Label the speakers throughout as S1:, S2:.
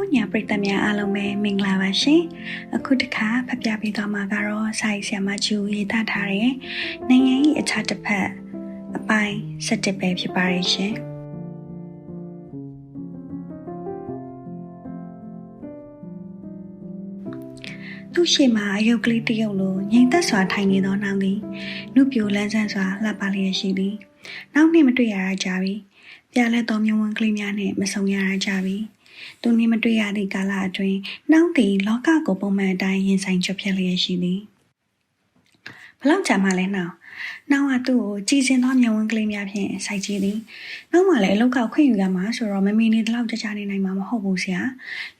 S1: ထို့ညာပရိသတ်များအားလုံးပဲမင်္ဂလာပါရှင်အခုတစ်ခါဖတ်ပြပေးသွားမှာကတော့စာရေးဆရာမကျူရေးသားထားတဲ့နိုင်ငံ၏အခြားတစ်ဖက်အပိုင်း17ပဲဖြစ်ပါရဲ့ရှင်သူ့ရှိမှာအယုတ်ကလေးတစ်ယုတ်လိုငြိမ်သက်စွာထိုင်နေသောနောင်သည်နုပြိုလန်းဆန်းစွာလှပလျက်ရှိသည်နောက်နေ့မတွေ့ရတာကြပြီပြလဲသောမြဝန်းကလေးများနှင့်မဆုံရတာကြပြီ သူနှင့်မတွေ့ရသည့်ကာလအတွင်းနှောင်းသည်လောကကိုပုံမှန်အတိုင်းရင်ဆိုင်ချွတ်ဖြတ်လျက်ရှိသည်ဘလောက်ကြာမှလဲနှောင်းနှောင်းကသူ့ကိုကြည်စင်သောမြဝန်းကလေးများဖြင့်စိုက်ကြည့်သည်နှောင်းကလည်းအလောက်ကခွင့်ယူရမှာဆိုတော့မမေနေတလောက်ကြကြနေနိုင်မှာမဟုတ်ဘူးဆရာ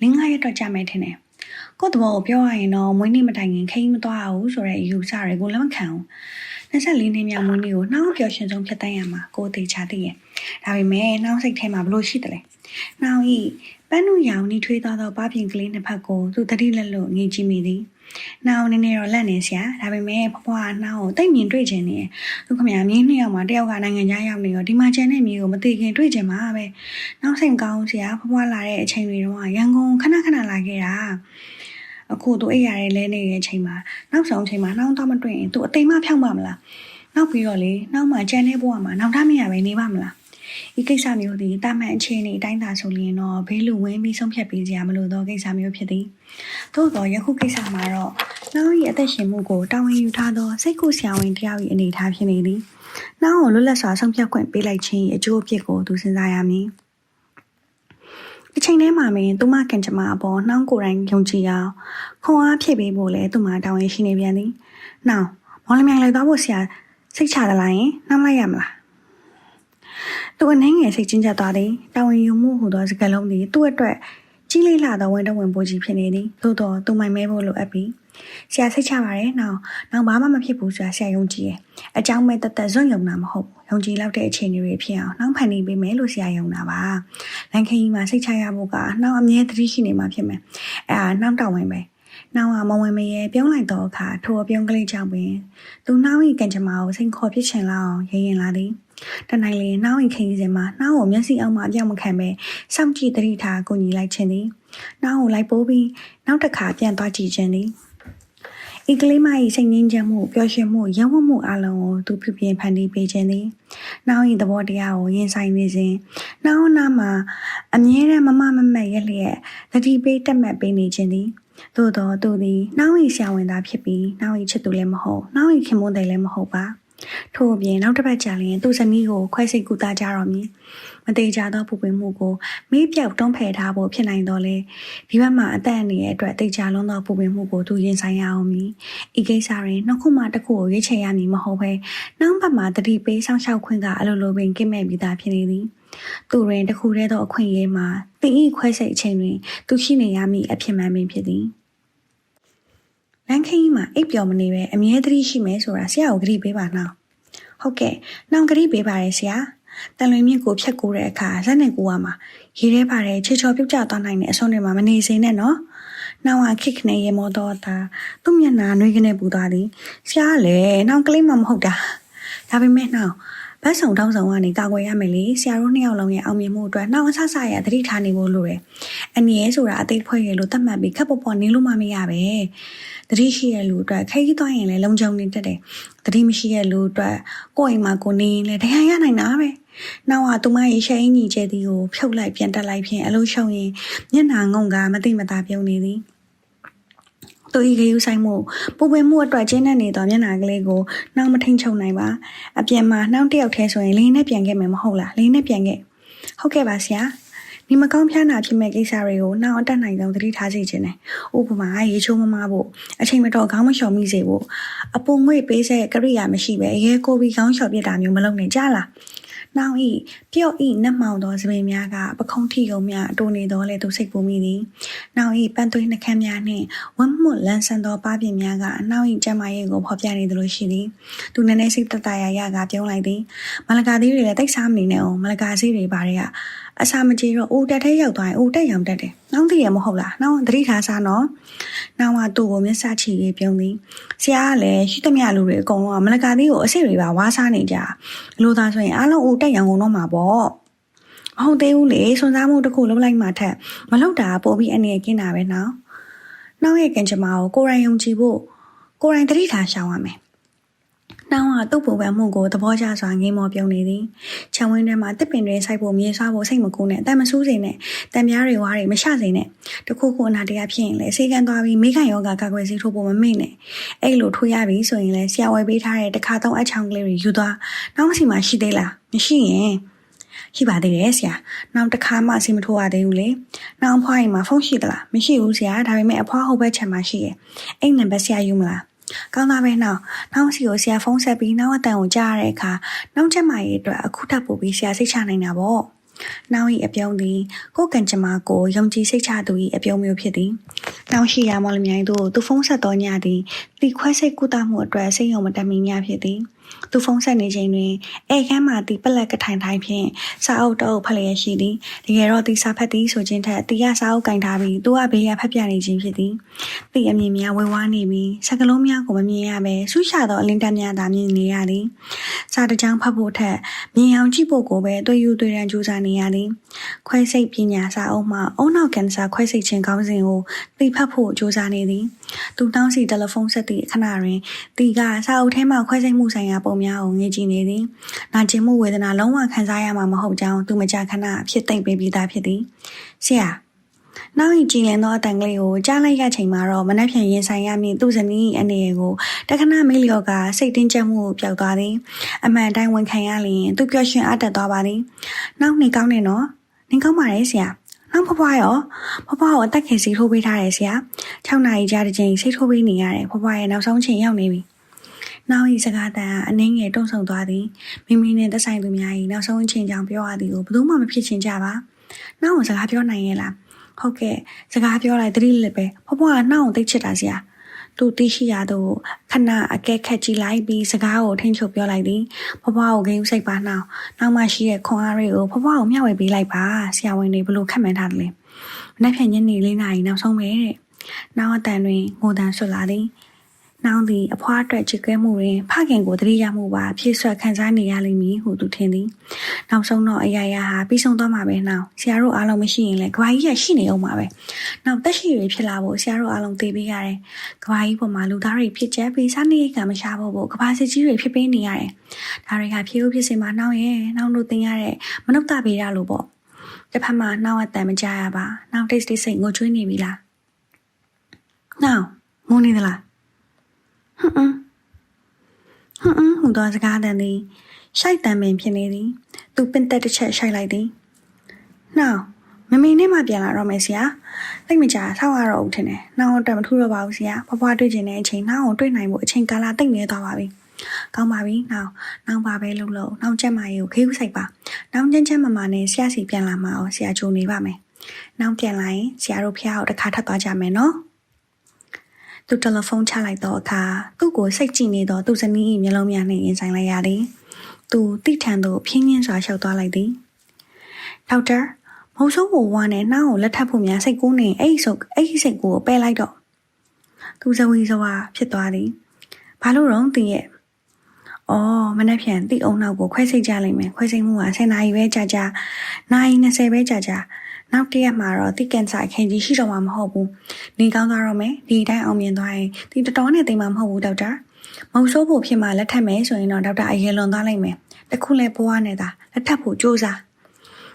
S1: လင်းငါရက်တော့ကြာမယ်ထင်တယ်ကို့တဘောကိုပြောရရင်တော့မွေးနေ့မတိုင်ခင်ခရီးမသွားဘူးဆိုတဲ့အယူဆတွေကိုလက်မခံဘူး24နှစ်မြောက်မွေးနေ့ကိုနှောင်းပျော်ရွှင်ဆုံးဖြစ်တတ်ရမှာကိုယ်သိချသိရဲ့ဒါပေမဲ့နှောင်းစိတ်ထဲမှာဘလို့ရှိတယ်လဲ နှောင်းဤပန်းနုရောင်နှီးထွေးသွားသောပပင်ကလေးနှစ်ဖက်ကိုသူတတိလက်လို့ငေးကြည့်မိသည်နှောင်းနည်းနည်းတော့လက်နေစရာဒါပေမဲ့ဖွားနှောင်းကိုတိတ်မြင်တွေ့ချင်နေသူခမရမြင်းနှစ်ယောက်မှာတယောက်ကနိုင်ငံခြားရောက်နေရောဒီမှာကျန်တဲ့မြေကိုမသိခင်တွေ့ချင်မှာပဲနှောင်းစိတ်မကောင်းစရာဖွားလာတဲ့အချိန်တွေတော့ရန်ကုန်ခဏခဏလာခဲ့တာအခုသူအိပ်ရတဲ့လဲနေတဲ့အချိန်မှာနောက်ဆုံးအချိန်မှာနှောင်းတော့မတွေ့ရင်သူအသိမဖြောက်ပါမလားနောက်ပြီးတော့လေနောက်မှကျန်တဲ့ဘဝမှာနောက်သားမရပဲနေပါမလား ဒီကိစ္စမျိုးသည်တာမန်အခြေအနေအတိုင်းသာဆိုရင်တော့ဘေးလူဝင်ပြီးဆုံးဖြတ်ပေးကြရမလို့သောကိစ္စမျိုးဖြစ်သည်သို့တော့ယခုကိစ္စမှာတော့နောက်၏အသက်ရှင်မှုကိုတာဝန်ယူထားသောစိတ်ကူးဆရာဝန်တယောက်၏အနေအထားဖြစ်နေသည်နောက်ကိုလွတ်လပ်စွာဆုံးဖြတ်ခွင့်ပေးလိုက်ခြင်း၏အကျိုးအဖြစ်ကိုသူစဉ်းစားရမည်အချိန်ထဲမှာမင်းသူမကန်ချမအပေါ်နှောင်းကိုယ်တိုင်ယုံကြည်အောင်ခွန်အားဖြည့်ပေးဖို့လဲသူမတောင်းရင်ရှိနေပြန်သည်။နောက်မော်လမြိုင်လိုက်သွားဖို့ဆရာစိတ်ချသလားယင်နှောင်းလိုက်ရမလား။ သူအနေငယ်စိတ်ချင်းချသွားသည်။တောင်းရင်ယူမှုဟူသောစကားလုံးသည်သူ့အတွက်ကြီးလေးလာသောဝန်တော့ဝင်ပိုးကြီးဖြစ်နေသည်။သို့တော့သူမိုင်မဲဖို့လိုအပ်ပြီးဆရာစိတ်ချပါတယ်။နောက်နောက်ဘာမှမဖြစ်ဘူးဆိုတာဆရာယုံကြည်ရဲ့။အကြောင်းမဲ့တသက်စွန့်ယုံတာမဟုတ်ဘူး။ယုံကြည်လောက်တဲ့အခြေအနေတွေဖြစ်အောင်နှောင်းဖန်နေပေးမယ်လို့ဆရာယုံတာပါ။လန်ခရီမှာစိတ်ချရဖို့ကနှောင်းအမြဲတတိရှိနေမှာဖြစ်မယ်။အဲဒါနှောင်းတောင်းဝင်ပဲ။နှောင်းကမဝင်မရဲပြုံးလိုက်တော့အခါထိုအပြုံးကလေးကြောင့်ပင်သူနှောင်း၏ကံကြမ္မာကိုစိန်ခေါ်ဖြစ်ချင်လောက်အောင်ရရင်လာသည်။ တနိုင်လေနှောင်း၏ခရီးစဉ်မှာနှောင်းကိုမျက်စိအောက်မှအပြောင်းမခံပဲစောင့်ကြည့်တတိထားကိုညီလိုက်ခြင်းသည်။နှောင်းကိုလိုက်ပိုးပြီးနောက်တစ်ခါပြန်သွားကြည့်ခြင်းသည်။ဤကလေးမ၏စိတ်ငြိမ်းချမ်းမှုပျော်ရွှင်မှုရဝတ်မှုအလုံးကိုသူပြုပြင်ဖန်တီးပေးခြင်းသည်။နောက်၏သဘောတရားကိုရင်ဆိုင်နေစဉ်နောက်နာမှာအမြဲတမ်းမမမမက်ရက်လျက်သတိပေးတက်မှတ်ပေးနေခြင်းသည်သို့သောသူသည်နောက်၏ဆရာဝန်သားဖြစ်ပြီးနောက်၏ချစ်သူလည်းမဟုတ်နောက်၏ခင်မွန်းတယ်လည်းမဟုတ်ပါ ထို့အပြင်နောက်တစ်ပတ်ကြာလျင်သူ့ဇနီးကိုခွဲစိတ်ကူတာကြတော့မည်မသေးကြသောပူပင်မှုကိုမေးပြောက်တွန်းဖယ်ထားဖို့ဖြစ်နိုင်တော့လေဒီဘက်မှာအသက်အန္တရာယ်အတွက်တိတ်ကြလွန်းသောပူပင်မှုကိုသူရင်ဆိုင်ရအောင်မည်ဤကိစ္စတွင်နှစ်ခုမှတစ်ခုကိုရွေးချယ်ရမည်မဟုတ်ဘဲနောက်ဘက်မှာတတိပေးဆောင်ရှောက်ခွင့်ကအလိုလိုပင်ကင့်မဲ့ပြီးသားဖြစ်နေသည်သူတွင်တခုတည်းသောအခွင့်အရေးမှာတင်ဤခွဲစိတ်အချိန်တွင်သူရှိနေရမည်အဖြစ်မှန်ပင်ဖြစ်သည် လန်ခင်းကြီးမှာအိပ်ပျော်မနေပဲအမြဲတမ်းရှိမယ်ဆိုတာဆရာကိုကြည့်ပေးပါနော်ဟုတ်ကဲ့နောင်ကြည့်ပေးပါရဲ့ဆရာတန်လွင်မြင့်ကိုဖြတ်ကူးတဲ့အခါဇက်နဲ့ကူရမှာရေထဲပါတဲ့ခြေချော်ပြုတ်ကျသွားနိုင်တဲ့အစွန်းတွေမှာမနေစေနဲ့နော်။နောင်ဟာခိခနဲ့ရေမောတော့တာသူ့မျက်နှာနှွေးကနေပူသွားသည်။ရှားလေနောင်ကလေးမှမဟုတ်တာ။ဒါပေမဲ့နောင် ဘတ်ဆောင်တောင်းဆောင်ကနေကာကွယ်ရမယ်လေဆရာတို့နှစ်ယောက်လုံးရဲ့အောင်မြင်မှုအတွက်နှောင်အဆဆရသတိထားနေဖို့လိုတယ်။အနည်းဆိုတာအသေးဖွဲ့ရလို့သတ်မှတ်ပြီးခက်ပေါ်ပေါ်နေလို့မမရပဲ။သတိရှိတဲ့လူအတွက်ခရီးသွားရင်လည်းလုံခြုံနေတတ်တယ်။သတိမရှိတဲ့လူအတွက်ကိုယ့်အိမ်မှာကိုနေရင်လည်းတရားရနိုင်တာပဲ။နောက်ကသူမရဲ့ရှယ်အင်းကြီးကျဲသည်ကိုဖြုတ်လိုက်ပြန်တက်လိုက်ဖြင့်အလို့ရှုံရင်မျက်နှာငုံကမသိမသာပြုံးနေသည်။ သူဤခယူဆိုင်မှုပူပင်မှုအတွက်ကျင်းနေနေသောမျက်နှာကလေးကိုနှောင်းမထိန်ချုံနိုင်ပါအပြင်မှာနှောင်းတယောက်တည်းဆိုရင်လင်းနဲ့ပြန်ခဲ့မယ်မဟုတ်လားလင်းနဲ့ပြန်ခဲ့ဟုတ်ကဲ့ပါဆရာဒီမကောင်းဖျားနာဖြစ်မဲ့ကိစ္စတွေကိုနှောင်းအတက်နိုင်ဆုံးသတိထားစေခြင်းနဲ့ဥပမာရေချိုးမမဖို့အချိန်မတော်ခေါင်းမလျှော်မိစေဖို့အပုံငွေပေးဆက်ကရိယာမရှိပဲရဲကိုပြီးခေါင်းလျှော်ပြတာမျိုးမလုပ်နဲ့ကြလား နှောင်းဤပြော့ဤနှက်မှောင်သောစပင်များကပခုံးထီကုံများအတူနေသောလေသူစိတ်ပူမိသည်။နှောင်းဤပန်းသွေးနှကမ်းများနှင့်ဝမ်းမှုလန်းဆန်းသောပါးပြင်များကနှောင်းဤကျမရဲ့ကိုဖော်ပြနေသလိုရှိသည်။သူနည်းနည်းစိတ်တတရာရကပြုံးလိုက်သည်။မလကာသေးတွေလည်းတိတ်စားမနေနဲ့အောင်မလကာစီးတွေပါတွေက အစာမကြေတော့အိုတက်ထဲရောက်သွားရင်အိုတက်ရောင်တက်တယ်။နှောင်းသိရမဟုတ်လား။နှောင်းသတိထားစားနော်။နှောင်းကသူ့ကိုမျက်စာချီရေးပြုံးသည်။ဆရာကလည်းရှိသမျှလူတွေအကုန်လုံးကမလကာသေးကိုအစ်စ်တွေပါဝါးစားနေကြ။လူသားဆိုရင်အားလုံးအိုတက်ရောင်ကုန်တော့မှာပေါ့။မမဟုတ်သေးဘူးလေစွန်စားမှုတစ်ခုလုပ်လိုက်မှထက်မလုပ်တာပိုပြီးအနေနဲ့ကင်းတာပဲနော်။နောက်ရဲ့ကံကြမ္မာကိုကိုယ်တိုင်ယုံကြည်ဖို့ကိုယ်တိုင်သတိထားရှောင်ရမယ်။ နှောင်းကတုတ်ပုံပံမှုကိုသဘောကျစွာငေးမော်ပြုံးနေသည်။ခြံဝင်းထဲမှာတစ်ပင်တွေစိုက်ဖို့မြေဆွားဖို့စိတ်မကူးနဲ့တန်မဆူးစိနေတန်များတွေဝါးတွေမရှစိနေတခုခုအနာတရားဖြစ်ရင်လည်းစေကန်သွားပြီးမိခိုင်ယောဂကာကွယ်ဆေးထိုးဖို့မမေ့နဲ့အဲ့လိုထိုးရပြီဆိုရင်လည်းဆရာဝယ်ပေးထားတဲ့တစ်ခါသုံးအချောင်းကလေးတွေယူသွားနောက်စီမှာရှိသေးလားမရှိရင်ရှိပါသေးတယ်ဆရာနောက်တစ်ခါမှအစီမထိုးရသေးဘူးလေနောက်အဖွားအိမ်မှာဖုန်းရှိသလားမရှိဘူးဆရာဒါပေမဲ့အဖွားဟိုဘက်ခြံမှာရှိရဲ့အဲ့နံပါတ်ဆရာယူမလား ကောင်းသားပဲနောက်နောက်စီကိုဆရာဖုန်းဆက်ပြီးနောက်အတန်ကိုကြားရတဲ့အခါနောက်ချက်မရဲ့အတွက်အခုထပ်ပို့ပြီးဆရာစိတ်ချနိုင်တာပေါ့နောက်ဤအပြုံးသည်ကိုယ်ကံကြမ္မာကိုယုံကြည်စိတ်ချသူ၏အပြုံးမျိုးဖြစ်သည်နောက်ရှိရမော်လမြိုင်တို့သူဖုန်းဆက်တော်ညသည်တီခွဲစိတ်ကုသမှုအတွက်စိတ်ယုံမတတ်မီများဖြစ်သည် သူဖုန်းဆက်နေချိန်တွင်အဲခန်းမှာတီပလက်ကထိုင်ထိုင်ဖြင့်စာအုပ်တအုပ်ဖတ်လျက်ရှိသည်တကယ်တော့တီစာဖတ်သည်ဆိုခြင်းထက်တီကစာအုပ်ကင်ထားပြီးသူကဘေးကဖတ်ပြနေခြင်းဖြစ်သည်တီအမြင်များဝဲဝါးနေပြီးစကလုံးများကိုမမြင်ရဘဲဆူးရှာသောအလင်းတက်များသာမြင်နေရသည်စာတစ်ကြောင်းဖတ်ဖို့ထက်မြင်အောင်ကြည့်ဖို့ကိုပဲတွေ့ယူတွေ့ရန်ကြိုးစားနေရသည်ခွဲစိတ်ပညာစာအုပ်မှအုံနောက်ကင်ဆာခွဲစိတ်ခြင်းကောင်းစဉ်ကိုတီဖတ်ဖို့ကြိုးစားနေသည် သူတောင်းစီတယ်လီဖုန်းဆက်သည့်အခဏတွင်တီကစာအုပ်ထဲမှခွဲစိတ်မှုဆိုင်ရာပုံများကိုငေးကြည့်နေသည်။နာကျင်မှုဝေဒနာလုံးဝခံစားရမှာမဟုတ်ကြောင်းသူမကြာခဏဖြစ်သိမ့်ပေးပြီးသားဖြစ်သည်။ဆရာနောက်ရင်ကြည်လင်သောအတန်ကလေးကိုကြားလိုက်ရချိန်မှာတော့မနှက်ဖြန်ရင်ဆိုင်ရမည့်သူ့ဇနီးအနေကိုတခဏမေးလျော့ကစိတ်တင်းကျပ်မှုကိုပျောက်သွားသည်အမှန်တိုင်းဝန်ခံရလျင်သူပျော်ရွှင်အားတက်သွားပါသည်နောက်နေကောင်းနေနော်နေကောင်းပါရဲ့ဆရာ နောက်ဖွားဖွားရောဖွားဖွားကိုအသက်ခင်စီထိုးပေးထားတယ်ဆရာ6နာရီကြာတစ်ချိန်စိတ်ထိုးပေးနေရတယ်ဖွားဖွားရဲ့နောက်ဆုံးချိန်ရောက်နေပြီနောက်ဤစကားတန်အနှင်းငယ်တုံ့ဆုံသွားသည်မိမိနဲ့သက်ဆိုင်သူများ၏နောက်ဆုံးအချိန်ကြောင့်ပြောရသည်ကိုဘယ်သူမှမဖြစ်ချင်ကြပါနောက်ကိုစကားပြောနိုင်ရဲ့လားဟုတ်ကဲ့စကားပြောလိုက်တတိလက်ပဲဖွားဖွားကနှောက်ကိုသိချစ်တာဆရာ သူသိရှိရသူခဏအကဲခက်ကြည့်လိုက်ပြီးစကားကိုထိန်ချုပ်ပြောလိုက်သည်ဖွားဖွားကိုဂိမ်းစိတ်ပါနှောက်နောက်မှရှိတဲ့ခွန်အားတွေကိုဖွားဖွားကိုမျှဝေပေးလိုက်ပါဆရာဝန်တွေဘလို့ခက်မှန်းထားတယ်လဲမနေ့ဖြန်ညနေလေးနာရီနောက်ဆုံးပဲတဲ့နောက်အတန်တွင်ငိုတန်ဆွလာသည် နှောင်းသည်အဖွားအတွက်ချစ်ကဲမှုတွင်ဖခင်ကိုတတိယမှုပါဖြည့်ဆွတ်ခံစားနေရလိမ့်မည်ဟုသူထင်သည်နောက်ဆုံးတော့အရာရာဟာပြီးဆုံးသွားမှာပဲနှောင်းဆရာတို့အားလုံးမရှိရင်လည်းကဘာကြီးရရှိနေအောင်ပါပဲနောက်တက်ရှိတွေဖြစ်လာဖို့ဆရာတို့အားလုံးသိပေးရတယ်ကဘာကြီးပေါ်မှာလူသားတွေဖြစ်ချက်ပြီးစားနေကမရှာဖို့ဖို့ကဘာစစ်ကြီးတွေဖြစ်ပေးနေရတယ်ဒါတွေကဖြည့်ဖို့ဖြစ်စေမှာနှောင်းရဲ့နှောင်းတို့သင်ရတဲ့မနုဿပေရလို့ပေါ့တစ်ဖက်မှာနှောင်းအတန်မကြရပါနှောင်းတိတ်တိတ်စိတ်ငိုချွေးနေပြီလားနှောင်းငိုနေသလား ဟွန်းဟွန်းဟွန်းဟွန်းဟူသောစကားတန်သည်ရှိုက်တန်ပင်ဖြစ်နေသည်သူပင်တက်တစ်ချက်ရှိုက်လိုက်သည်နှောင်းမမေနဲ့မှပြန်လာတော့မယ်ဆရာတိတ်မကြဆောက်ရတော့ဦးထင်တယ်နှောင်းတော့မထူတော့ပါဘူးဆရာဘဘွားတွေ့ကျင်တဲ့အချိန်နှောင်းကိုတွေ့နိုင်ဖို့အချိန်ကာလတိတ်နေသွားပါပြီကောင်းပါပြီနှောင်းနှောင်းပါပဲလို့လို့နှောင်းချက်မကြီးကိုခေးဥဆိုင်ပါနှောင်းချင်းချက်မမနဲ့ဆရာစီပြန်လာမှာအောင်ဆရာကြိုနေပါမယ်နှောင်းပြန်လာရင်ဆရာတို့ဖះကိုတစ်ခါထပ်သွားကြမယ်နော် သူတယ်လီဖုန်းချလိုက်တော့အခါသူ့ကိုစိတ်ကြည့်နေတော့သူ့ဇနီး၏မျက်လုံးများနှင့်ရင်ဆိုင်လိုက်ရသည်သူတိထန်သို့ဖြင်းဖြင်းစွာလျှောက်သွားလိုက်သည်ဒေါက်တာမဟုတ်ဆိုးဘဝနဲ့နှောင်းကိုလက်ထပ်ဖို့များစိတ်ကူးနေအဲ့ဒီဆိုအဲ့ဒီစိတ်ကူးကိုပယ်လိုက်တော့သူဇဝီဇဝါဖြစ်သွားသည်ဘာလို့တော့တည်ရဲ့အော်မနေ့ပြန်တိအုံနောက်ကိုခွဲစိတ်ကြလိမ့်မယ်ခွဲစိတ်မှုက10နာရီပဲကြာကြာနာရီ20ပဲကြာကြာ နောက်တရက်မှာတော့တိကန်ဆာခင်ကြီးရှိတော့မှာမဟုတ်ဘူးနေကောင်းသွားတော့မယ်ဒီတိုင်းအောင်မြင်သွားရင်ဒီတတော်နဲ့တိမ်မှာမဟုတ်ဘူးဒေါက်တာမုံဆိုးဖို့ဖြစ်မှလက်ထပ်မယ်ဆိုရင်တော့ဒေါက်တာအရင်လွန်သွားလိမ့်မယ်တခုလဲဘွားနေတာလက်ထပ်ဖို့ကြိုးစား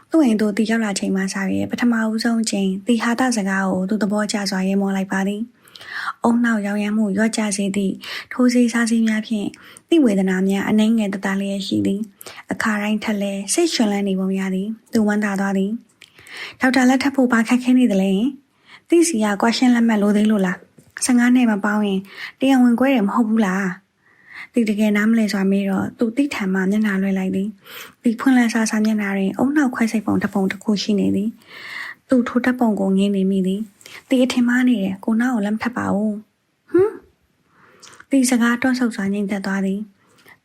S1: သူ့အိမ်တို့တီရောက်လာချိန်မှစရရဲ့ပထမဦးဆုံးချိန်တီဟာတာစကားကိုသူသဘောကျစွာရေမောလိုက်ပါသည်အုံနောက်ရောင်ရမ်းမှုရော့ကျစေသည့်ထိုးစေးစားစေးများဖြင့်တိဝေဒနာများအနှိမ့်ငယ်တသားလျက်ရှိသည်အခါတိုင်းထက်လဲစိတ်ရှင်လန်းနေပုံရသည်သူဝမ်းသာသွားသည် ဒေါက်တာလက်ထပ်ဖို့ဘာခက်ခဲနေသလဲသိစီကကွာရှင်းလက်မှတ်လိုသေးလို့လား15နှစ်မပေါင်းရင်တရားဝင်ခွဲတယ်မဟုတ်ဘူးလားဒီတကယ်နားမလဲစွာမေးတော့သူတိထံမှမျက်နှာလွှဲလိုက်သည်ဒီဖွင့်လန်းစားစားမျက်နှာတွင်အုံနောက်ခွဲစိတ်ပုံတစ်ပုံတစ်ခုရှိနေသည်သူထိုးတက်ပုံကိုငင်းနေမိသည်ဒီအထင်မှားနေတယ်ကိုနောက်ကိုလက်မထပ်ပါဘူးဟမ်ဒီစကားတွန့်ဆုတ်စွာငြိမ်သက်သွားသည်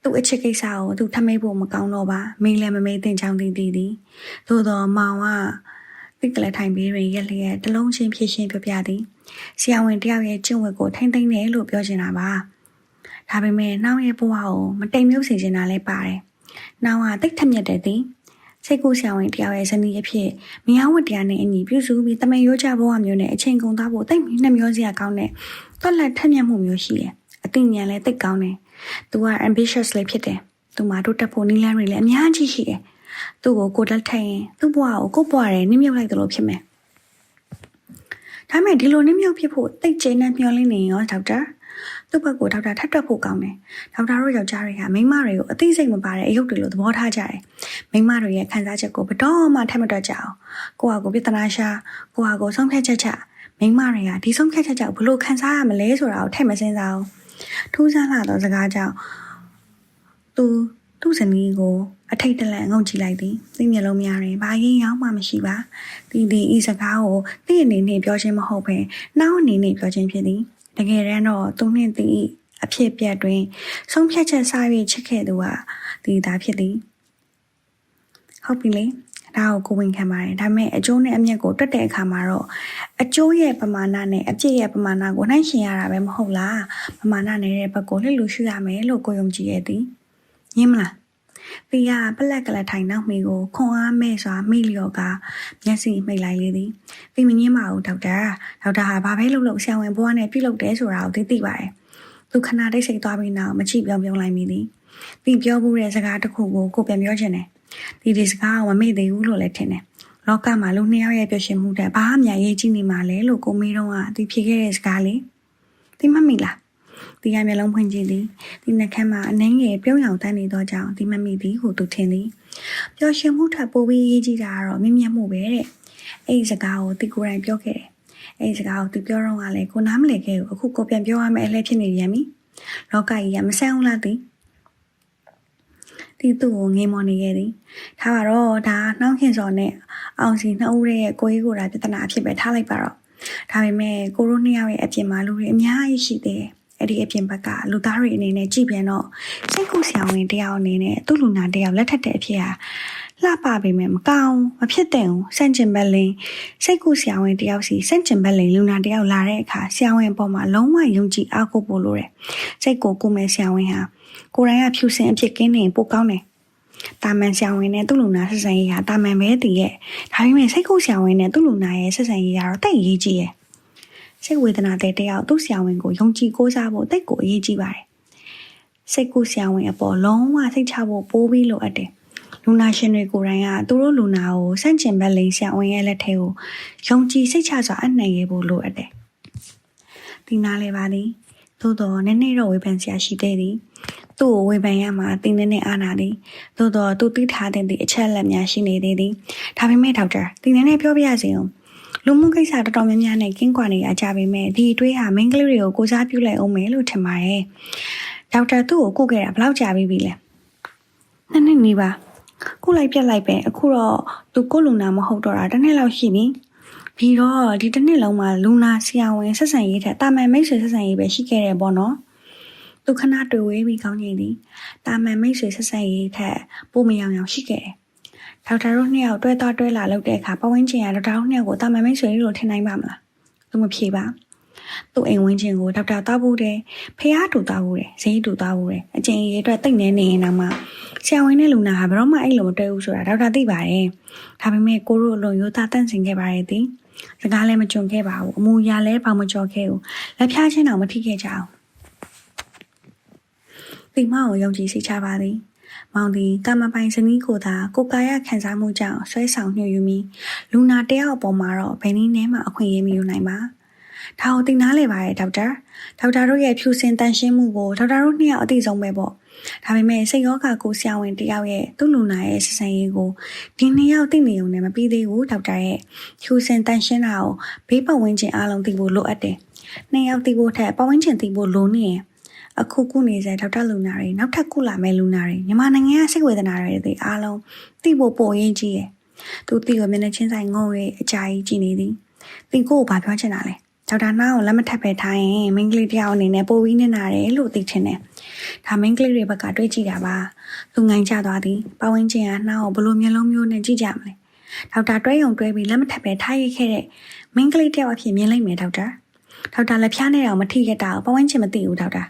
S1: သူ့အချစ်ကိစ္စကိုသူထမိတ်ဖို့မကောင်းတော့ပါမိလည်းမမေးသင့်ချောင်းတည်တည်သည်သို့တော်မောင်က တိကလေးထိုင်ပြီးရင်ရက်လျက်တလုံးချင်းဖြစ်ရှင်းပြပြသည်ဆရာဝန်တယောက်ရဲ့ကျင့်ဝတ်ကိုထိမ့်သိမ့်တယ်လို့ပြောချင်တာပါဒါပေမဲ့နှောင်းရဲ့ဘဝကိုမတိမ်မြုပ်စေချင်တာလည်းပါတယ်နှောင်းကတိတ်ထက်မြက်တယ်သည်စစိတ်ကူးဆရာဝန်တယောက်ရဲ့ဇနီးအဖြစ်မယားဝတ်တရားနဲ့အညီပြုစုပြီးတမန်ရိုးချဘဝမျိုးနဲ့အချိန်ကုန်သားဖို့တိတ်နှမျောစရာကောင်းတဲ့တွက်လက်ထက်မြက်မှုမျိုးရှိတယ်အသိဉာဏ်လည်းသိကောင်းတယ်သူက ambitious လေးဖြစ်တယ်သူမှတို့တက်ဖို့နီးလန်းတွေလည်းအများကြီးရှိတယ် သူ့ကိုကိုတက်ထိုင်ရင်သူ့ဘဝကိုကို့ဘဝရဲ့နင်းမြုပ်လိုက်တယ်လို့ဖြစ်မယ်ဒါမဲ့ဒီလိုနင်းမြုပ်ဖြစ်ဖို့တိတ်ကျဉ်နဲ့မျောလင်းနေရောဒေါက်တာသူ့ဘက်ကိုဒေါက်တာထပ်တွက်ဖို့ကောင်းတယ်။ဒေါက်တာတို့ယောက်ျားတွေကမိန်းမတွေကိုအသိစိတ်မပါတဲ့အယုတ်တွေလို့သဘောထားကြတယ်။မိန်းမတွေရဲ့ခံစားချက်ကိုဘတော်မှထပ်မတွက်ကြအောင်။ကိုယ့်ဟာကိုယ်ပြဿနာရှာကိုယ့်ဟာကိုယ်ဆုံးဖြတ်ချက်ချမိန်းမတွေကဒီဆုံးဖြတ်ချက်ကြောင့်ဘလို့ခံစားရမလဲဆိုတာကိုထည့်မစင်စားအောင်။ထူးဆန်းလာသောစကားကြောင့်သူသူ့ဇနီးကို အထိတ်တလန့်ငုံကြည့်လိုက်သည်။သိမျက်လုံးများတွင်ဘာရင်ရောက်မှမရှိပါ။ဒီဒီဤစကားကိုသိအနေနဲ့ပြောခြင်းမဟုတ်ဘဲနောက်အနေနဲ့ပြောခြင်းဖြစ်သည်။တကယ်တမ်းတော့သူနှင့်သည်အဖြစ်ပြက်တွင်ဆုံးဖြတ်ချက်စား၍ချစ်ခဲ့သူဟာဒီသားဖြစ်သည်။ဟုတ်ပြီလေ။ဒါကိုကိုဝင်ခံပါတယ်။ဒါပေမဲ့အကျိုးနဲ့အမြတ်ကိုတွက်တဲ့အခါမှာတော့အကျိုးရဲ့ပမာဏနဲ့အပြစ်ရဲ့ပမာဏကိုနှိုင်းယှဉ်ရတာပဲမဟုတ်လား။ပမာဏနဲ့တဲ့ဘက်ကိုလှည့်လူရှုရမယ်လို့ကိုယုံကြည်ရဲ့သည်။ညင်းမလား။ တီးရပလက်ကလေးထိုင်နောက်မိကိုခွန်အားမဲ့စွာမိလျော်ကမျက်စိမိတ်လိုက်လေသည်။တီမငင်းပါဘူးဒေါက်တာ။ဒေါက်တာဟာဘာပဲလုပ်လို့ဆရာဝန်ဘွားနဲ့ပြုလုပ်တယ်ဆိုတာကိုသိသိပါတယ်။သူခဏတိတ်ဆိတ်သွားပြီးနောက်မချိပြောင်ပြောင်လိုက်မိသည်။တီပြောမှုတဲ့စကားတစ်ခုကိုကိုပြန်ပြောချင်တယ်။ဒီဒီစကားကိုမမေ့သေးဘူးလို့လည်းထင်တယ်။လောကမှာလူနှစ်ယောက်ရဲ့ပြောရှင်မှုတဲ့ဘာမှမရေးကြည့်နေမှလဲလို့ကိုမေးတော့ကတီဖြေခဲ့တဲ့စကားလေး။တီမမိလား။ တီရမျက်လုံးဖွင့်ကြည့်သည်။တီနှက်ခမ်းမှာအနှင်းငယ်ပြုံးရောင်တန်းနေသောကြောင့်တီမမိသည်ဟုသူထင်သည်။ပျော်ရွှင်မှုထပ်ပိုပြီးရေးကြည့်တာကတော့မြင့်မြတ်မှုပဲတဲ့။အဲ့ဒီစကားကိုတီကိုယ်တိုင်ပြောခဲ့တယ်။အဲ့ဒီစကားကိုသူပြောတော့ကလည်းကိုနားမလည်ခဲ့ဘူးအခုကိုပြန်ပြောရမယ်အလှည့်ဖြစ်နေပြန်ပြီ။လောကကြီးကမဆန်းအောင်လားတီ။တီသူ့ကိုငေးမော်နေခဲ့သည်။ထားပါတော့ဒါနှောင်းခင်စော်နဲ့အောင်စီနှစ်ဦးရဲ့ကိုကြီးကိုယ်တိုင်ပြဿနာအဖြစ်ပဲထားလိုက်ပါတော့။ဒါပေမဲ့ကိုရိုနှစ်ယောက်ရဲ့အပြင်မှာလူတွေအများကြီးရှိသေးတယ်။ အဲ့ဒီအပြင်ဘက်ကလူသားတွေအနေနဲ့ကြည်ပြန်တော့စိတ်ကူးဆရာဝန်တယောက်အနေနဲ့သူ့လူနာတယောက်လက်ထက်တဲ့အဖြစ်ဟာလှပပေမဲ့မကောင်းမဖြစ်တဲ့ဘူးစန့်ကျင်ဘက်လင်းစိတ်ကူးဆရာဝန်တယောက်စီစန့်ကျင်ဘက်လင်းလူနာတယောက်လာတဲ့အခါဆရာဝန်ပေါ်မှာလုံးဝယုံကြည်အားကိုးဖို့လိုတယ်စိတ်ကိုကိုမဲ့ဆရာဝန်ဟာကိုယ်တိုင်ကဖြူစင်အဖြစ်ကင်းနေပိုကောင်းတယ်တာမန်ဆရာဝန်နဲ့သူ့လူနာဆက်ဆံရေးဟာတာမန်ပဲတည်ရဲ့ဒါပေမဲ့စိတ်ကူးဆရာဝန်နဲ့သူ့လူနာရဲ့ဆက်ဆံရေးကတော့တိတ်ရေးကြီးရဲ့ စိတ်ဝေဒနာတဲ့တယောက်သူ့ဆရာဝန်ကိုယုံကြည်ကိုးစားဖို့တိတ်ကိုအရေးကြီးပါတယ်စိတ်ကူးဆရာဝန်အပေါ်လုံးဝစိတ်ချဖို့ပိုးပြီးလိုအပ်တယ်လူနာရှင်တွေကိုယ်တိုင်ကသူတို့လူနာကိုစန့်ကျင်ဘက်လိန်ဆရာဝန်ရဲ့လက်ထဲကိုယုံကြည်စိတ်ချစွာအနှံ့ရဖို့လိုအပ်တယ်ဒီနားလဲပါသည်သို့တော့နည်းနည်းတော့ဝေဖန်စရာရှိသေးသည်သူ့ကိုဝေဖန်ရမှာတင်းနေနဲ့အာနာသည်သို့တော့သူသိထားတဲ့ဒီအချက်လက်များရှိနေသေးသည်ဒါပေမဲ့ဒေါက်တာတင်းနေနဲ့ပြောပြရစီအောင် လူမှုကိစ္စတော်တော်များများနဲ့ကင်းကွာနေရကြပေမဲ့ဒီအတွေးဟာမိန်းကလေးတွေကိုကိုစားပြုလိုက်အောင်မယ်လို့ထင်ပါတယ်ဒေါက်တာသူ့ကိုကုခဲ့တာဘယ်လောက်ကြာပြီလဲနှစ်နှစ်နီးပါကုလိုက်ပြက်လိုက်ပဲအခုတော့သူကိုလူနာမဟုတ်တော့တာတစ်နှစ်လောက်ရှိပြီပြီးတော့ဒီတစ်နှစ်လုံးမှာလူနာဆရာဝန်ဆက်ဆံရေးထက်တာမန်မိတ်ဆွေဆက်ဆံရေးပဲရှိခဲ့တယ်ပေါ့နော်သူခဏတွေ့ဝေးပြီးကောင်းနေသည်တာမန်မိတ်ဆွေဆက်ဆံရေးထက်ပိုမယောင်ယောင်ရှိခဲ့တယ် ဒေါက်တာတို့နှစ်ယောက်တွဲတော့တွဲလာလုပ်တဲ့အခါပဝင်းချင်ရဒေါက်တာတို့နှစ်ယောက်ကိုတာမန်မိတ်ဆွေလို့ထင်နိုင်ပါမလားသူမဖြေပါသူ့အိမ်ဝင်းချင်းကိုဒေါက်တာတောက်ဖို့တယ်ဖះတူတောက်ဖို့တယ်ဈေးတူတောက်ဖို့တယ်အကျင့်ရေးအတွက်တိတ်နေနေရင်တော့မှဆရာဝန်နဲ့လူနာဟာဘယ်တော့မှအဲ့လိုမတွေ့ဘူးဆိုတာဒေါက်တာသိပါတယ်ဒါပေမဲ့ကိုတို့အလွန်ရိုးသားတန့်စင်ခဲ့ပါရဲ့သည်စကားလည်းမကြုံခဲ့ပါဘူးအမူအရာလည်းဘာမကြော်ခဲ့ဘူးလက်ဖြားချင်းတော့မထိခဲ့ကြအောင်ဒီမကိုယုံကြည်စိတ်ချပါသည် မောင်သည်ကာမပိုင်စနီးကိုသာကိုကာယခံစားမှုကြောင့်ဆွဲဆောင်ညှို့ယူမိလူနာတယောက်အပေါ်မှာတော့ဘယ်နည်းနဲ့မှအခွင့်အရေးမယူနိုင်ပါဒါကိုသိနာလေပါရဲ့ဒေါက်တာဒေါက်တာတို့ရဲ့ဖြူစင်တန်ရှင်းမှုကိုဒေါက်တာတို့နှစ်ယောက်အသိဆုံးပဲပေါ့ဒါပေမဲ့စိတ်ရောဂါကိုဆရာဝန်တယောက်ရဲ့သူ့လူနာရဲ့ဆက်ဆံရေးကိုဒီနှစ်ယောက်သိနေုံနဲ့မပြီးသေးဘူးဒေါက်တာရဲ့ဖြူစင်တန်ရှင်းတာကိုဘေးပတ်ဝန်းကျင်အားလုံးသိဖို့လိုအပ်တယ်နှစ်ယောက်သိဖို့ထက်ပတ်ဝန်းကျင်သိဖို့လိုနေရင် အခုကုနေစေဒေါက်တာလူနာတွေနောက်ထပ်ကုလာမဲ့လူနာတွေမြန်မာနိုင်ငံကစိတ်ဝေဒနာတွေတွေအားလုံးသိဖို့ပိုရင်းကြီးရယ်သူသိရမျက်နှာချင်းဆိုင်ငုံရဲ့အကြာကြီးကြည်နေသည်သင်ကိုကိုဘာပြောချင်တာလဲဒေါက်တာနာကိုလက်မထပ်ပဲထားရင်မိန်းကလေးတယောက်အနေနဲ့ပိုပြီးနေတာတယ်လို့သိချင်တယ်ဒါမိန်းကလေးတွေဘက်ကတွေးကြည့်တာပါသူငိုင်းချသွားသည်ပဝင်းချင်းကနှားကိုဘလို့မျိုးလုံးမျိုးနဲ့ကြည့်ကြမလဲဒေါက်တာတွဲယုံတွဲပြီးလက်မထပ်ပဲထားရခဲ့တဲ့မိန်းကလေးတယောက်အဖြစ်မြင်လိုက်မယ်ဒေါက်တာဒေါက်တာလက်ဖျားနဲ့တော့မထိခဲ့တာကိုပဝင်းချင်းမသိဘူးဒေါက်တာ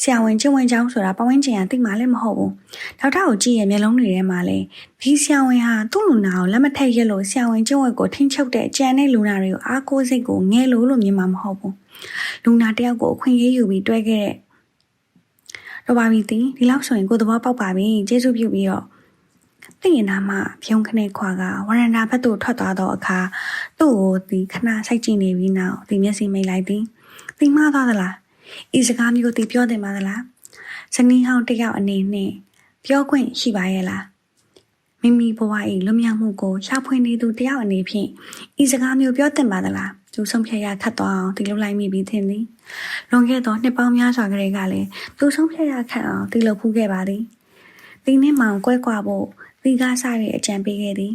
S1: ဆရာဝန်ကျင့်ဝင်ကြောင်းဆိုတာပဝင်းကျင်ကသိမှလည်းမဟုတ်ဘူးဒေါက်တာကိုကြည့်ရဲ့မျက်လုံးတွေထဲမှာလေဒီဆရာဝန်ဟာသူ့လူနာကိုလက်မထက်ရက်လို့ဆရာဝန်ကျင့်ဝင်ကိုထင်းချုပ်တဲ့ကြံတဲ့လူနာတွေကိုအားကိုးစိတ်ကိုငဲလို့လို့မြင်မှာမဟုတ်ဘူးလူနာတယောက်ကိုအခွင့်အရေးယူပြီးတွဲခဲ့တဲ့တော့ပါပြီတီဒီလောက်ဆိုရင်ကိုယ်သဘောပေါက်ပါပြီကျေးဇူးပြုပြီးတော့သိရင်နာမှဖြုံးခနဲ့ခွာကဝရန္တာဘက်သို့ထွက်သွားတော့အခါသူ့ကိုဒီခဏစိုက်ကြည့်နေပြီးနောက်ဒီမျက်စိမိတ်လိုက်သည်ဒီမှားသွားသလား ဤစကားမျိုးတီပြောတယ်မလားဇနီးဟောင်းတစ်ယောက်အနေနဲ့ပြောခွင့်ရှိပါရဲ့လားမိမိဘဝ၏လွတ်မြောက်မှုကိုရှာဖွေနေသူတယောက်အနေဖြင့်ဤစကားမျိုးပြောတင်ပါသလားသူဆုံးဖြတ်ရခတ်သွားအောင်ဒီလိုလိုက်မိပြီးသင်သည်လွန်ခဲ့သောနှစ်ပေါင်းများစွာကလေးကလည်းသူဆုံးဖြတ်ရခတ်အောင်ဒီလိုဖူးခဲ့ပါသည်ဒီနေ့မှကွဲကွာဖို့ဒီကားစားရဲ့အကြံပေးခဲ့သည်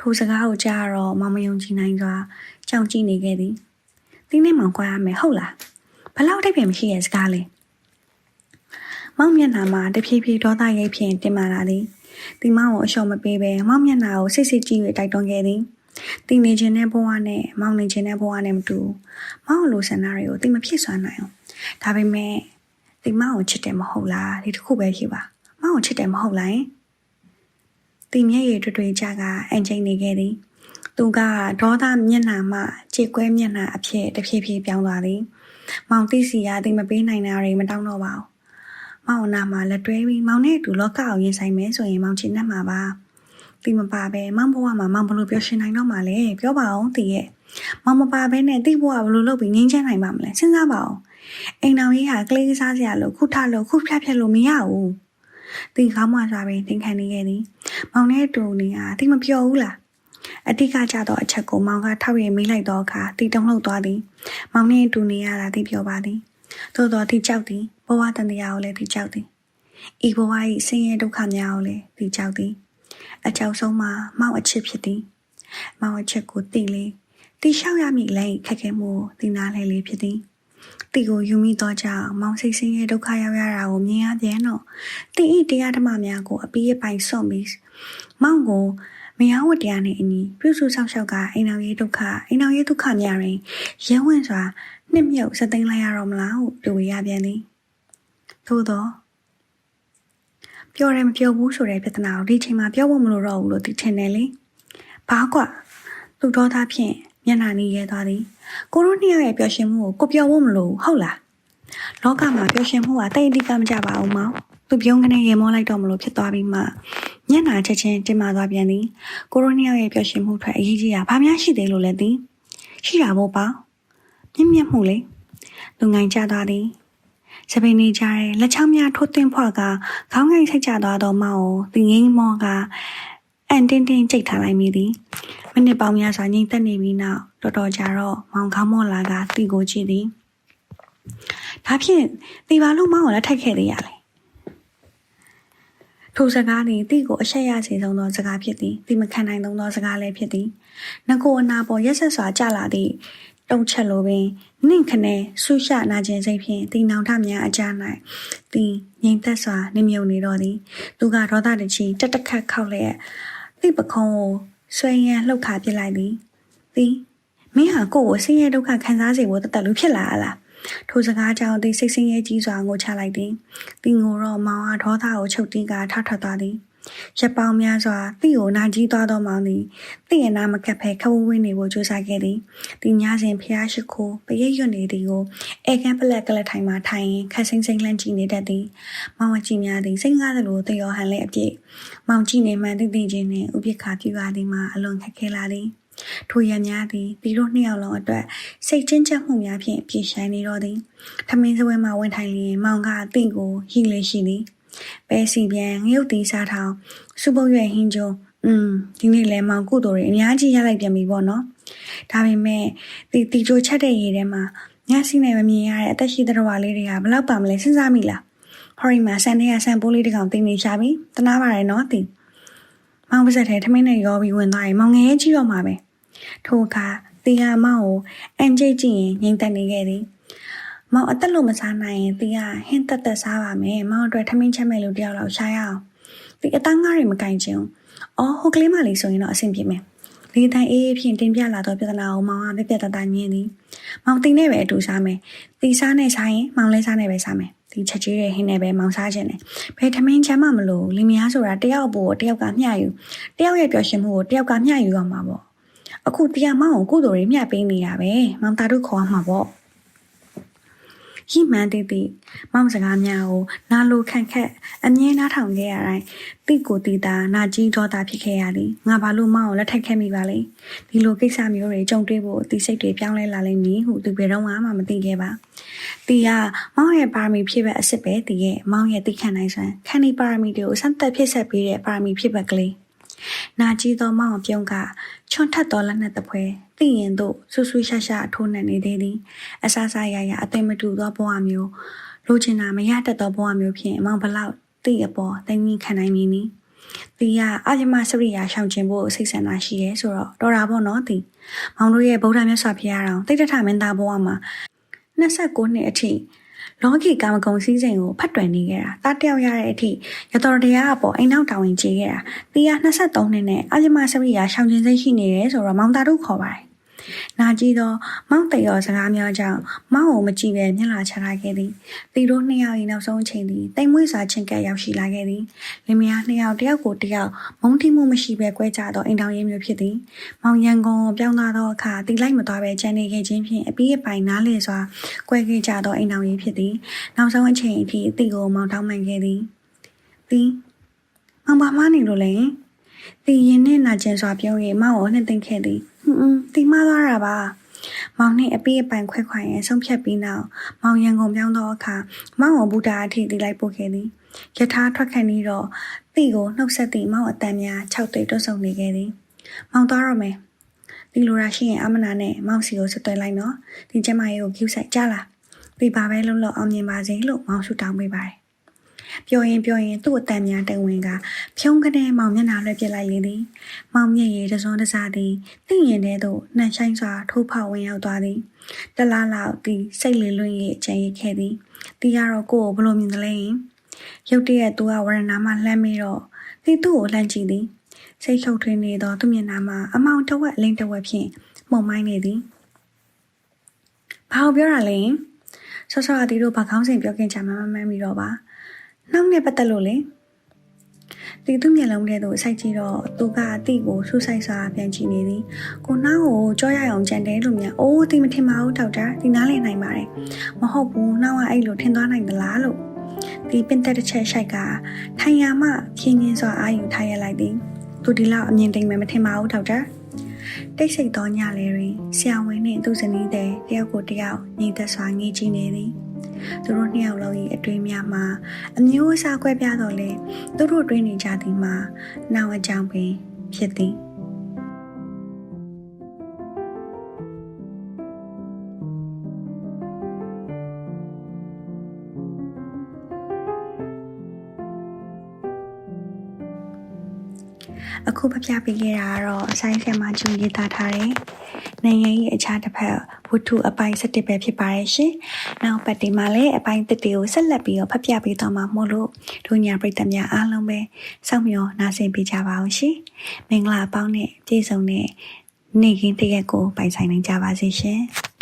S1: ထိုစကားကိုကြားတော့မမယုံကြည်နိုင်စွာကြောင်ကြည့်နေခဲ့သည်ဒီနေ့မှကွဲရမယ်ဟုတ်လား ဘလောက်တိတ်ပြန်မရှိရဲ့စကားလဲမောင်မျက်နှာမှာတဖြည်းဖြည်းဒေါသရိပ်ဖြင့်တင်မာလာသည်ဒီမောင်ကိုအလျှော်မပေးဘဲမောင်မျက်နှာကိုစိတ်စိတ်ကြည့်၍တိုက်တွန်းခဲ့သည်တင်နေခြင်းတဲ့ဘဝနဲ့မောင်နေခြင်းတဲ့ဘဝနဲ့မတူမောင်လိုဆန္ဒတွေကိုတိမဖြစ်စွမ်းနိုင်အောင်ဒါပေမဲ့ဒီမောင်ကိုချစ်တယ်မဟုတ်လားဒီတစ်ခုပဲဖြစ်ပါမောင်ကိုချစ်တယ်မဟုတ်လားတင်မျက်ရည်တွေ့တွေ့ကြကအန်ချိန်နေခဲ့သည်သူကဒေါသမျက်နှာမှကြေကွဲမျက်နှာအဖြစ်တဖြည်းဖြည်းပြောင်းသွားသည် မောင်သိစီကတိမပေးနိုင်တာတွေမတောင်းတော့ပါဘူးမောင်နာမှာလက်တွဲပြီးမောင်နဲ့အတူလောကကိုရင်ဆိုင်မယ်ဆိုရင်မောင်ချင်တတ်မှာပါဒီမပါပဲမောင်ဘဝမှာမောင်ဘလို့ပြောရှင်နိုင်တော့မှာလဲပြောပါအောင်တည်ရဲ့မောင်မပါဘဲနဲ့တိဘဝဘလို့လုပ်ပြီးငင်းချမ်းနိုင်ပါမလဲစဉ်းစားပါအောင်အိမ်တော်ကြီးဟာကလေးစားစရာလို့ခုထလို့ခုဖြတ်ဖြတ်လို့မရဘူးတင်ကောင်းမှစွာပင်တင်ခံနေခဲ့သည်မောင်နဲ့အတူနေတာတိမပြောဘူးလား အတိကကြသောအချက်ကိုမောင်ကထောက်ရမေးလိုက်သောအခါတီတုံလှုပ်သွားသည်မောင်နှင့်အတူနေရတာသိပြောပါသည်သို့တော်တိကြောက်သည်ဘဝတန်တရားကိုလည်းတိကြောက်သည်ဤဘဝ၏ဆင်းရဲဒုက္ခများကိုလည်းတိကြောက်သည်အကြောက်ဆုံးမှာမောင်အချစ်ဖြစ်သည်မောင်အချစ်ကိုတိလေတိလျှောက်ရမည်လဲခက်ခဲမှုတိနာလဲလေးဖြစ်သည်တိကိုယူမိတော့ကြောင့်မောင်စိတ်ဆင်းရဲဒုက္ခရောက်ရတာကိုမြင်ရပြန်တော့တိဤတရားဓမ္မများကိုအပီးအပိုင်စွန့်ပြီးမောင်ကို မယားဝတ္တရားနှင့်အညီပြုစုဆောင်ရှောက်ကအိမ်တော်ရေးဒုက္ခအိမ်တော်ရေးဒုက္ခများတွင်ရဲဝံ့စွာနှစ်မြုပ်စသိမ်းလိုက်ရတော့မလားဟုတွေးရပြန်သည်သို့တော့ပြောတယ်မပြောဘူးဆိုတဲ့ပြဿနာကိုဒီချိန်မှာပြောဖို့မလိုတော့ဘူးလို့သိထင်တယ်လေဘာကွာသူတော်သားဖြင့်မျက်နှာနီးရဲသွားသည်ကိုတို့နှစ်ယောက်ရဲ့ပျော်ရွှင်မှုကိုကိုပြောဖို့မလိုဘူးဟုတ်လားလောကမှာပျော်ရွှင်မှုကတိတ်အတိကမကြပါဘူးမောင်သူပြုံးကနေရေမောလိုက်တော့မလို့ဖြစ်သွားပြီးမှ ညံ့နာချက်ချင်းတင်မာသွားပြန်သည်ကိုရိုနီယောရဲ့ပျော်ရွှင်မှုထွက်အရေးကြီးတာဘာများရှိသေးလို့လဲသည်ရှိတာပေါ့ပါမြင့်မြတ်မှုလေလူငိုင်ကြသွားသည်စပိန်နေကြတဲ့လက်ချောင်းများထိုးသွင်းဖွာကခေါင်းငိုက်ဆိတ်ကြသွားတော့မောင်ကိုသူငင်းမောကအန်တင်းတင်းကြိတ်ထားလိုက်မိသည်မိနစ်ပေါင်းများစွာငိမ့်သက်နေပြီးနောက်တော်တော်ကြာတော့မောင်ခေါင်းမောလာကတီကိုကြည့်သည်ဒါဖြင့်ဒီပါလို့မောင်ကိုလည်းထိုက်ခဲ့သေးရလေ ထိုစကားသည်တိကိုအရှက်ရစေဆုံးသောစကားဖြစ်သည်တိမခံနိုင်သောသောစကားလည်းဖြစ်သည်ငကိုအနာပေါ်ရက်ဆက်စွာကြလာသည့်တုံချက်လိုပင်နှင့်ခနဲ့ဆုရှနာကျင်စိတ်ဖြင့်တီနောင်ထများအကြ၌တီငြိမ်သက်စွာနေမြုံနေတော့သည်သူကဒေါသတချီတက်တက်ခတ်ခောက်လျက်တိပခုံးကိုဆွဲရန်လှုပ်ခါပစ်လိုက်သည်တီမင်းဟာကိုယ့်ကိုဆင်းရဲဒုက္ခခံစားစေဖို့တသက်လူဖြစ်လာလား ထိုစကားကြောင့်သိစိတ်ဆင်းရဲကြီးစွာငိုချလိုက်သည်။တင်ငိုတော့မောင်အားဒေါသကိုချုပ်တီးကထထသွားသည်။ရက်ပေါင်းများစွာတိကိုနာကြီးသွားသောမောင်သည်တိရဲ့နာမကပ်ဖဲခဝဝင်းနေဖို့ကြိုးစားခဲ့သည်။တင်ညစဉ်ဖျားရှိခိုးပရိတ်ရွတ်နေသည်ကိုအေကန်ပလက်ကလထိုင်မှထိုင်ရင်ခက်ဆင်းဆင်းလန့်ကြည့်နေတတ်သည်။မောင်ဝကြည့်များသည်စိတ်ကားသလိုတေရောဟန်လည်းအပြည့်မောင်ကြည့်နေမှန်သိသိချင်းနှင့်ဥပိ္ပခာပြပါသည်မှာအလွန်ခက်ခဲလာသည်။ ထိုရံများသည်ဒီတို့နှစ်ယောက်လုံးအတွက်စိတ်ချင်းချက်မှုများဖြင့်ပြေဆိုင်နေတော့သည်ထမင်းစပွဲမှာဝင်ထိုင်လျင်မောင်ကအသင့်ကိုဟိလေရှိသည်ပဲစီပြန်ငရုတ်တီစားထောင်စုပုတ်ရွယ်ဟင်းကျုံอืมဒီနေ့လဲမောင်ကုသိုလ်တွေအများကြီးရလိုက်ပြန်ပြီပေါ့နော်ဒါပေမဲ့ဒီတီချိုချက်တဲ့ရေထဲမှာညစီနေမမြင်ရတဲ့အသက်ရှိတဲ့တော်လေးတွေကဘယ်လောက်ပါမလဲစဉ်းစားမိလားဟော်ရီမှာဆန်တဲ့ဆန်ပိုးလေးတစ်ကောင်တင်းနေရှာပြီတနာပါတယ်နော်တီမောင်ပါစက်ထဲထမင်းနဲ့ရောပြီးဝင်သွားရင်မောင်ငယ်ကြီးတော့မှာပဲ ထိုအခါတီဟာမောင်ကိုအန်ကျိတ်ကြည့်ရင်ငိမ့်သက်နေခဲ့သည်မောင်အသက်လို့မစားနိုင်ရင်တီဟာဟင်းသက်သက်စားပါမယ်မောင်အတွက်ထမင်းချက်မဲ့လို့တယောက်လောက်ရှာရအောင်တီအသားငါးတွေမကင်ချင်အော်ဟိုကလေးမလေးဆိုရင်တော့အဆင်ပြေမယ်လေတန်အေးအေးဖြင့်တင်ပြလာသောပြဿနာကိုမောင်ကပြပြတတညင်းသည်မောင်တင်နဲ့ပဲအတူစားမယ်တီစားနဲ့စားရင်မောင်လဲစားနဲ့ပဲစားမယ်ဒီချက်ကြီးတဲ့ဟင်းနဲ့ပဲမောင်စားခြင်းတယ်ဘယ်ထမင်းချမ်းမှမလို့လင်မယားဆိုတာတယောက်ပို့တယောက်ကမျှယူတယောက်ရဲ့ပျော်ရွှင်မှုကိုတယောက်ကမျှယူရမှာပေါ့ အခုတရားမောင်ကိုကုသိုလ်တွေမျှပေးနေတာပဲမောင်တာတို့ခေါ်မှာပေါ့ဟိမှန်တိတိမောင်စကားများကိုနာလိုခန့်ခက်အမြဲနားထောင်ခဲ့ရတိုင်းတိကိုတီတာနာကြီးဒေါတာဖြစ်ခဲ့ရသည်ငါဘာလို့မောင်ကိုလက်ထပ်ခဲ့မိပါလဲဒီလိုကိစ္စမျိုးတွေကြုံတွေ့ဖို့တီစိတ်တွေပြောင်းလဲလာလိမ့်မည်ဟုသူဘယ်တော့မှမသိခဲ့ပါတီကမောင်ရဲ့ပါရမီဖြစ်ပဲအစ်စ်ပဲတီရဲ့မောင်ရဲ့တိခံနိုင်စွမ်းခန္ဒီပါရမီတွေကိုစမ်းသက်ဖြစ်ဆက်ပေးတဲ့ပါရမီဖြစ်ပဲကလေး နာကြီးသောမောင်ပြုံးကချွန်ထက်တော်လက်နဲ့တပွဲသိရင်တို့ဆူဆူရှာရှာထိုးနှံနေသေးသည်အဆာဆာရရအသိမတူသောဘဝမျိုးလိုချင်တာမရတတ်သောဘဝမျိုးဖြင့်အမောင်ဘလောက်တိအပေါ်တင်ကြီးခံနိုင်မည်နီတီကအပြမစရိယာရှောင်ကျင်ဖို့စိတ်ဆန္ဒရှိရဲဆိုတော့တော်တာပေါ့နော်တီမောင်တို့ရဲ့ဗုဒ္ဓမြတ်စွာဘုရားတော်တိတ်တထမင်းသားဘဝမှာ29နှစ်အထိ လောကီကာမဂုဏ်စည်းစိမ်ကိုဖတ်တွယ်နေခဲ့တာတားတယောက်ရတဲ့အထိရတော်တရားအပေါ်အိမ်နောက်တောင်ဝင်ကြည့်ခဲ့တာတီက23နှစ်နဲ့အပြမစရိယာရှောင်ကျင်စိတ်ရှိနေတယ်ဆိုတော့မောင်သားတို့ခေါ်ပါတယ် နာကြည့်တော့မောင်တရောစကားများကြောင့်မောင်ကိုမကြည့်ပဲမျက်လာချထားခဲ့သည်တီတို့နှစ်ယောက်၏နောက်ဆုံးအချိန်သည်တိမ်မွေးစွာချင်းကပ်ရောက်ရှိလာခဲ့သည်လင်မယားနှစ်ယောက်တယောက်ကိုတယောက်မုန်းတိမှုမရှိပဲကွဲကြသောအိမ်တော်ရေးမျိုးဖြစ်သည်မောင်ရန်ကုန်ပြောင်းလာသောအခါတီလိုက်မသွားပဲကျန်နေခဲ့ခြင်းဖြင့်အပီးအပိုင်နားလေစွာကွဲခဲ့ကြသောအိမ်တော်ရေးဖြစ်သည်နောက်ဆုံးအချိန်အထိအတီကိုမောင်တောင်းပန်ခဲ့သည်တီမောင်ဘာမှနေလို့လဲတီရင်နဲ့နာကျင်စွာပြော၍မောင်ကိုနှစ်သိမ့်ခဲ့သည် ဟွန်းတီမသွားတာပါမောင်နှင့်အပိအပိုင်ခွဲခွာရန်ဆုံးဖြတ်ပြီးနောက်မောင်ရန်ကုန်ပြောင်းသောအခါမောင်ကိုဘူတာအထိတီလိုက်ပို့ခဲ့သည်ယထာထွက်ခန့်ပြီးတော့တီကိုနှုတ်ဆက်သည့်မောင်အတန်များ၆သိတွတ်ဆုံနေခဲ့သည်မောင်သွားရမယ်ဒီလိုရာရှိရင်အမနာနဲ့မောင်စီကိုဆက်သွယ်လိုက်နော်ဒီကျမကြီးကိုကျူးဆိုင်ကြလားဒီပါပဲလုံးလုံးအောင်မြင်ပါစေလို့မောင်ဆုတောင်းပေးပါတယ် ပြောရင်ပြောရင်သူ့အတန်များတဝင်ကဖြုံးကနေမောင်မျက်နှာလွှဲပစ်လိုက်လေသည်မောင်မျက်ရည်တစွန်းတစားသည်တင့်ရင်ထဲသို့နှံဆိုင်စွာထိုးဖောက်ဝင်ရောက်သွားသည်တလားလောက်သည်စိတ်လေလွင့်၍ကြံရခဲ့သည်တီကတော့ကိုယ့်ကိုဘလို့မြင်သလဲယင်ရုတ်တရက်သူကဝရဏမှလှမ်းပြီးတော့တီသူ့ကိုလှမ်းကြည့်သည်စိတ်ချုပ်ထွေးနေသောသူ့မျက်နှာမှာအမောင်တဝက်အလင်းတဝက်ဖြင့်မှုံမိုင်းနေသည်ဘာကိုပြောတာလဲဆော့ဆော့အတီတို့ဘာကောင်းစင်ပြောခင်ချမှမမှန်းပြီးတော့ပါ နောက်နဲ့ပတ်သက်လို့လေတီသူမျက်လုံးထဲသို့စိုက်ကြည့်တော့သူကအတီကိုဆူဆိုင်စွာပြန်ကြည့်နေသည်ကိုနှောင်းကိုကြောရအောင်ကြံတယ်လို့များအိုးတီမထင်ပါဘူးဒေါက်တာဒီနားလည်နိုင်ပါတယ်မဟုတ်ဘူးနှောင်းကအဲ့လိုထင်သွားနိုင်သလားလို့ဒီပင်တက်တစ်ချက်ရှိုက်ကထိုင်ရမှဖြင်းချင်းစွာအာယူထားရလိုက်သည်သူဒီလောက်အမြင်တိမ်မယ်မထင်ပါဘူးဒေါက်တာတိတ်ဆိတ်သောညလေးတွင်ဆရာဝန်နှင့်သူ့ဇနီးတဲ့တယောက်ကိုတယောက်ညီသက်စွာငေးကြည့်နေသည် သူတို့နှစ်ယောက်လုံး၏အတွင်းများမှာအမျိုးအစားကွဲပြားတော့လေသူတို့တွင်းနေကြသည်မှာနောက်အကြောင်းပင်ဖြစ်သည် အခုဖပြပေးခဲ့တာကတော့ဆိုင်းဆရာမကျူရေးသားထားတယ်။နိုင်ငံရေးအခြားတစ်ဖက်ဝတ္ထုအပိုင်း၁၁ပဲဖြစ်ပါတယ်ရှင်။နောက်ပတ်ဒီမှာလည်းအပိုင်းတစ်တွေကိုဆက်လက်ပြီးတော့ဖပြပေးသွားမှာမို့လို့ဒုညာပရိသတ်များအားလုံးပဲစောင့်မျှော်နားဆင်ပေးကြပါအောင်ရှင်။မင်္ဂလာအပေါင်းနဲ့ပြည့်စုံတဲ့နေ့ကင်းတစ်ရက်ကိုပိုင်ဆိုင်နိုင်ကြပါစေရှင်။